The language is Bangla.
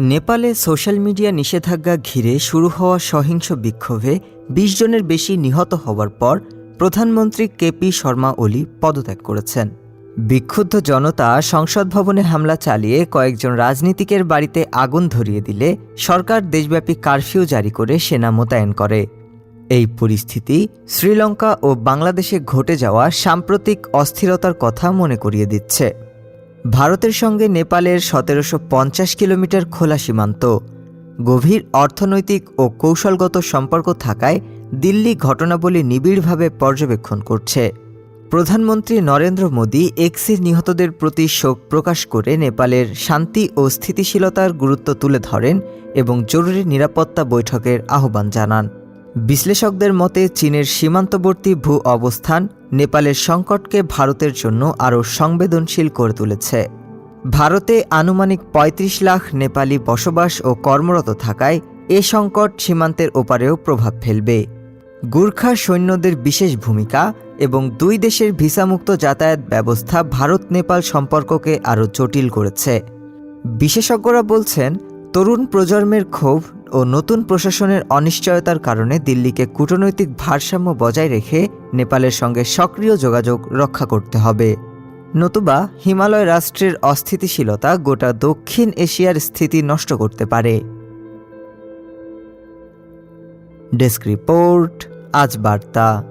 নেপালে সোশ্যাল মিডিয়া নিষেধাজ্ঞা ঘিরে শুরু হওয়া সহিংস বিক্ষোভে বিশ জনের বেশি নিহত হওয়ার পর প্রধানমন্ত্রী কেপি শর্মা ওলি পদত্যাগ করেছেন। বিক্ষুব্ধ জনতা সংসদ ভবনে হামলা চালিয়ে কয়েকজন রাজনীতিকের বাড়িতে আগুন ধরিয়ে দিলে সরকার দেশব্যাপী কারফিউ জারি করে সেনা মোতায়েন করে। এই পরিস্থিতি শ্রীলঙ্কা ও বাংলাদেশে ঘটে যাওয়া সাম্প্রতিক অস্থিরতার কথা মনে করিয়ে দিচ্ছে। ভারতের সঙ্গে নেপালের সতেরোশো পঞ্চাশ কিলোমিটার খোলা সীমান্ত, গভীর অর্থনৈতিক ও কৌশলগত সম্পর্ক থাকায় দিল্লি ঘটনাবলী নিবিড়ভাবে পর্যবেক্ষণ করছে। প্রধানমন্ত্রী নরেন্দ্র মোদী এক্সির নিহতদের প্রতি শোক প্রকাশ করে নেপালের শান্তি ও স্থিতিশীলতার গুরুত্ব তুলে ধরেন এবং জরুরি নিরাপত্তা বৈঠকের আহ্বান জানান। বিশ্লেষকদের মতে, চীনের সীমান্তবর্তী ভূ অবস্থান নেপালের সংকটকে ভারতের জন্য আরও সংবেদনশীল করে তুলেছে। ভারতে আনুমানিক ৩৫ লাখ নেপালি বসবাস ও কর্মরত থাকায় এ সংকট সীমান্তের ওপারেও প্রভাব ফেলবে। গুর্খা সৈন্যদের বিশেষ ভূমিকা এবং দুই দেশের ভিসামুক্ত যাতায়াত ব্যবস্থা ভারত নেপাল সম্পর্ককে আরও জটিল করেছে। বিশেষজ্ঞরা বলছেন, তরুণ প্রজন্মের ক্ষোভ ও নতুন প্রশাসনের অনিশ্চয়তার কারণে দিল্লিকে কূটনৈতিক ভারসাম্য বজায় রেখে নেপালের সঙ্গে সক্রিয় যোগাযোগ রক্ষা করতে হবে। নতুবা হিমালয় রাষ্ট্রের অস্থিতিশীলতা গোটা দক্ষিণ এশিয়ার স্থিতি নষ্ট করতে পারে। ডেস্ক রিপোর্ট, আজ বার্তা।